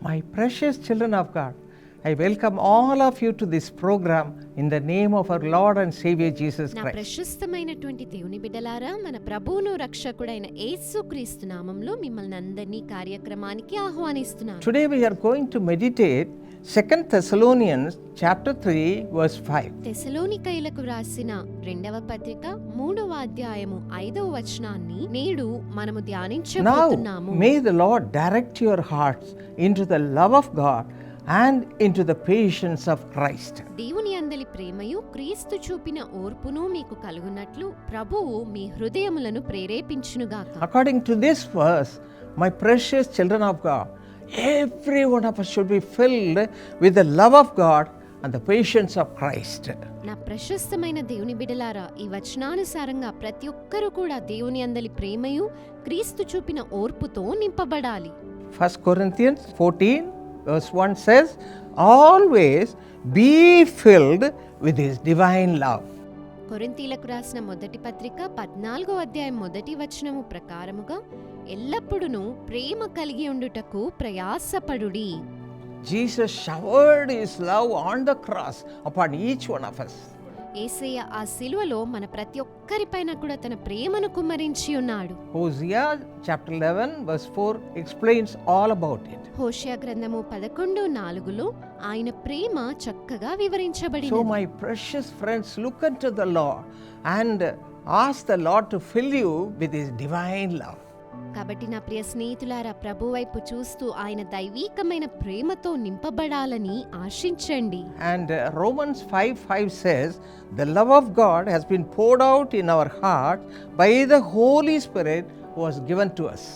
My precious children of God, I welcome all of you to this program in the name of our Lord and Savior Jesus నా Christ. ప్రశస్తమైనటువంటి దేవుని బిడ్డలారా మన ప్రభువును రక్షకుడైన యేసుక్రీస్తు నామంలో మిమ్మల్ని అందరినీ కార్యక్రమానికి ఆహ్వానిస్తున్నాను Today we are going to meditate 2 Thessalonians chapter 3 verse 5. తెసలోనికైలకు రాసిన రెండవ పత్రిక మూడవ అధ్యాయము ఐదవ వచనాన్ని నేడు మనము Now ధ్యానించబోతున్నాము may the Lord direct your hearts into the love of God and into the patience of Christ. దేవుని అందలి ప్రేమయు క్రీస్తు చూపిన ఓర్పును మీకు కలుగునట్లు ప్రభువు మీ హృదయములను ప్రేరేపించునుగాక According to this verse, my precious children of God, every one of us should be filled with the love of God and the patience of Christ. నా ప్రశస్తమైన దేవుని బిడలారా ఈ వచనానుసారంగా ప్రతి ఒక్కరూ కూడా దేవుని అందలి ప్రేమయు క్రీస్తు చూపిన ఓర్పుతో నింపబడాలి 1 Corinthians 14, verse 1 says, Always be filled with His divine love. కొరింతీలకు రాసిన మొదటి పత్రిక పద్నాలుగో అధ్యాయం మొదటి వచనము ప్రకారముగా ఎల్లప్పుడూ ప్రేమ కలిగి ఉండుటకు ప్రయాసపడు Jesus showered his love on the cross upon each one of us. Yesayya ఆ సిలువలో మన ప్రతి ఒక్కరిపైన కూడా తన ప్రేమను కుమ్మరించి ఉన్నాడు. Hosea chapter 11 verse 4 explains all about it Hosea గ్రంథము 11 4 ఆయన ప్రేమ చక్కగా వివరించబడింది my precious friends look into the Lord and ask the Lord to fill you with his divine love కాబట్టి నా ప్రియ స్నేహితులారా ప్రభు వైపు చూస్తూ ఆయన దైవీకమైన ప్రేమతో నింపబడాలని ఆశించండి. And Romans five five says the love of God has been poured out in our heart by the Holy Spirit was given to us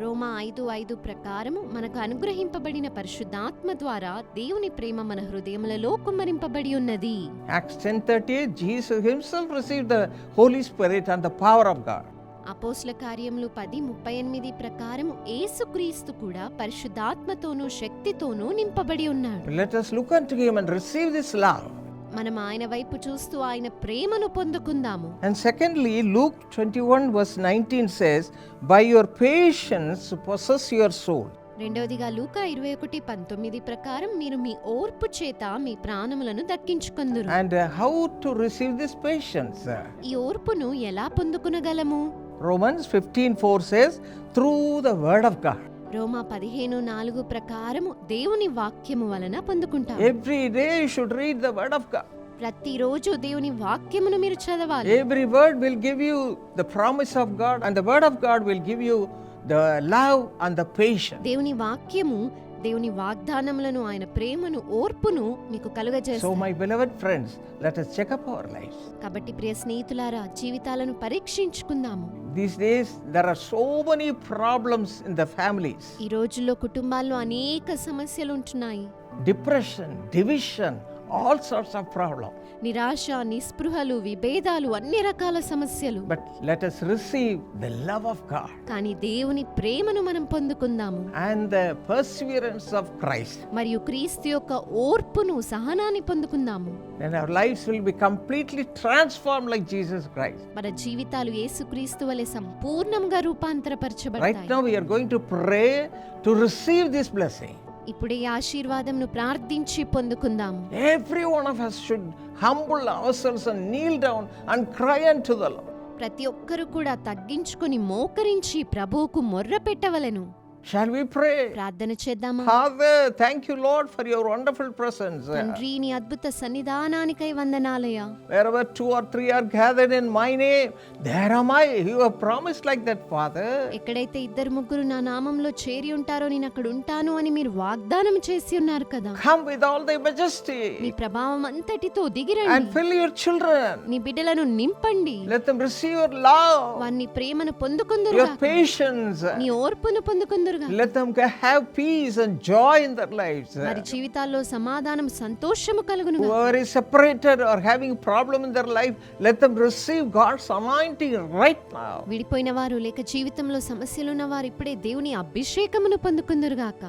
రోమా ఐదు ఐదు ప్రకారము మనకు అనుగ్రహింపబడిన పరిశుద్ధాత్మ ద్వారా దేవుని ప్రేమ మన హృదయములలో కుమరింపబడి ఉన్నది. Acts ten thirty Jesus himself receive the Holy Spirit and the power of God అపోస్ల కార్యములు పది ముప్పై ఎనిమిది ప్రకారము యేసుక్రీస్తు కూడా పరిశుద్ధాత్మతోనూ శక్తితోనూ నింపబడి ఉన్నాడు Let us look unto him and receive this love. మనం ఆయన వైపు చూస్తూ ఆయన ప్రేమను పొందుకుందాము And secondly, Luke 21 verse 19 says, By your patience possess your soul. రెండవదిగా లూకా ఇరవై ఒకటి పంతొమ్మిది ప్రకారం మీరు మీ ఓర్పు చేత మీ ప్రాణములను దక్కించుకుందురు And uh, how to receive this patience? ఈ ఓర్పును ఎలా పొందుకునగలము Romans 15:4 says, through the word of God. రోమా పదిహేను నాలుగు ప్రకారము దేవుని వాక్యము వలన పొందుకుంటాం Every day you should read the word of God. ప్రతిరోజు దేవుని వాక్యమును మీరు చదవాలి Every word will give you the promise of God, and the word of God will give you the love and the patience. దేవుని వాక్యము దేవుని వాగ్దానములను ఆయన ప్రేమను ఓర్పును మీకు కలుగజేస్తాడు so my beloved friends let us check up our life కాబట్టి ప్రియ స్నేహితులారా జీవితాలను పరీక్షించుకుందాము. This days there are so many problems in the families ఈ రోజుల్లో కుటుంబాల్లో అనేక సమస్యలు ఉంటున్నాయి. Depression division all sorts of problems. నిరాశ నిస్పృహలు విభేదాలు అన్ని రకాల సమస్యలు But let us receive the love of God కానీ దేవుని ప్రేమను మనం పొందుకుందాము and the perseverance of Christ. మరియు క్రీస్తు యొక్క ఓర్పును సహనాన్ని పొందుకుందాము Then our lives will be completely transformed like Jesus Christ. మన జీవితాలు యేసుక్రీస్తు వలె సంపూర్ణంగా Right రూపాంతరపరచబడతాయి now, we are going to pray to receive this blessing. ఇప్పుడే ఈ ఆశీర్వాదంను ప్రార్థించి పొందుకుందాం every one of us should humble ourselves and kneel down and cry unto the lord. ప్రతి ఒక్కరు కూడా తగ్గించుకొని మోకరించి ప్రభువుకు మొర్ర పెట్టవలెను Shall we pray? ప్రార్థన చేద్దామా Father, thank you, Lord, for your wonderful presence. తండ్రి నీ అద్భుత సన్నిధానానికై వందనాలయ Wherever two or three are gathered in my name, there am I. You have promised like that, Father. ఎక్కడైతే ఇద్దరు ముగ్గురు నా నామంలో చేరి ఉంటారో నేను అక్కడ ఉంటాను అని మీరు వాగ్దానం చేసి ఉన్నారు కదా Come with all thy majesty మీ ప్రభావం అంతటితో and దిగిరండి fill your children. నీ బిడ్డలను నింపండి Let them receive your love, వారిని ప్రేమను పొందుకుందురుగా your patience. నీ ఓర్పును పొందుకుందురుగా Let them have peace and joy in their lives. వారి జీవితాల్లో సమాధానం సంతోషము separated or having problem in their life, let them receive God's anointing right now. విడిపోయిన వారు లేక జీవితంలో సమస్యలున్న వారు ఇప్పుడే దేవుని అభిషేకమును పొందుకుందురుగాక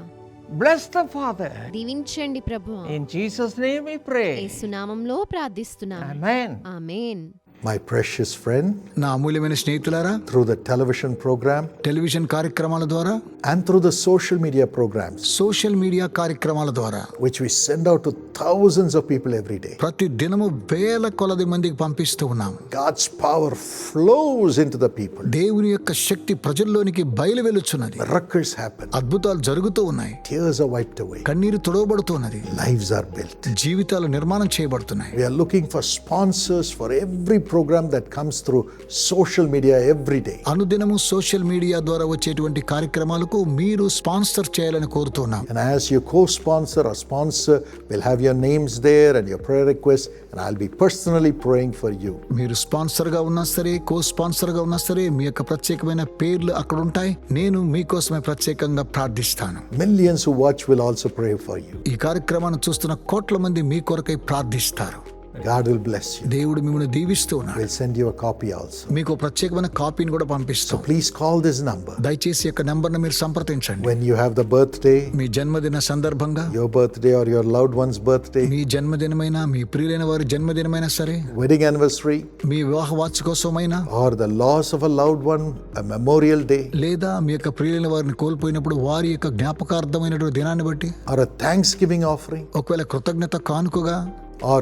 Bless the Father. దీవించండి ప్రభు In Jesus' name we pray. యేసునామంలో ప్రార్థిస్తున్నాను Amen. Amen my precious friend నా అమూల్యమైన స్నేహితులారా through the television programme television కార్యక్రమాల ద్వారా and through the social media programme social media కార్యక్రమాల ద్వారా which we send out thousands of people every day ప్రతి దినము వేల కొలది మందికి పంపిస్తూ ఉన్నాం. God's power flows into the people దేవుని యొక్క శక్తి ప్రజల్లోనికి బయలు వెలుచున్నది రక్కర్స్ హ్యాపెన్ అద్భుతాలు జరుగుతూ ఉన్నాయి. టియర్స్ ఆర్ వైప్డ్ అవే కన్నీరు తుడవబడుతున్నది. లైవ్స్ ఆర్ బిల్ట్ జీవితాలు నిర్మాణం చేయబడుతున్నాయి. We are looking for sponsors for every programme that comes through social media every day అనుదినము సోషల్ మీడియా ద్వారా వచ్చేటువంటి కార్యక్రమాలకు మీరు స్పాన్సర్ చేయాలని కోరుతున్నాం. And as you co sponsor a sponsor will have your names there and your prayer request and I'll be personally praying for you మీరు స్పాన్సర్గా ఉన్నా సరే కో స్పాన్సర్గా ఉన్నా సరే మీ యొక్క ప్రత్యేకమైన పేర్లు అక్కడ ఉంటాయి. నేను మీ కోసమే ప్రత్యేకంగా ప్రార్థిస్తాను. Millions watch will also pray for you ఈ కార్యక్రమాన్ని చూస్తున్న కోట్ల మంది మీ కొరకై ప్రార్థిస్తారు. God will bless you. దేవుడు మిమ్మల్ని దీవిస్తూ ఉన్నాడు We'll send you a copy also. మీకు ప్రత్యేకమైన కాపీని కూడా పంపిస్తాం Please call this number. దయచేసి ఈ యొక్క నెంబర్ను మీరు సంప్రదించండి When you have the birthday, మీ జన్మదిన సందర్భంగా your birthday or your loved one's birthday, మీ జన్మదినమైనా మీ ప్రియులైన వారి జన్మదినమైనా సరే wedding anniversary, మీ వివాహ వార్షికోత్సవమైనా or the loss of a loved one, a memorial day, లేదా మీ యొక్క ప్రియులైన వారిని కోల్పోయినప్పుడు వారి యొక్క జ్ఞాపకార్థమైనటువంటి దినాన్ని బట్టి or a Thanksgiving offering, ఒకవేళ కృతజ్ఞత కానుకగా or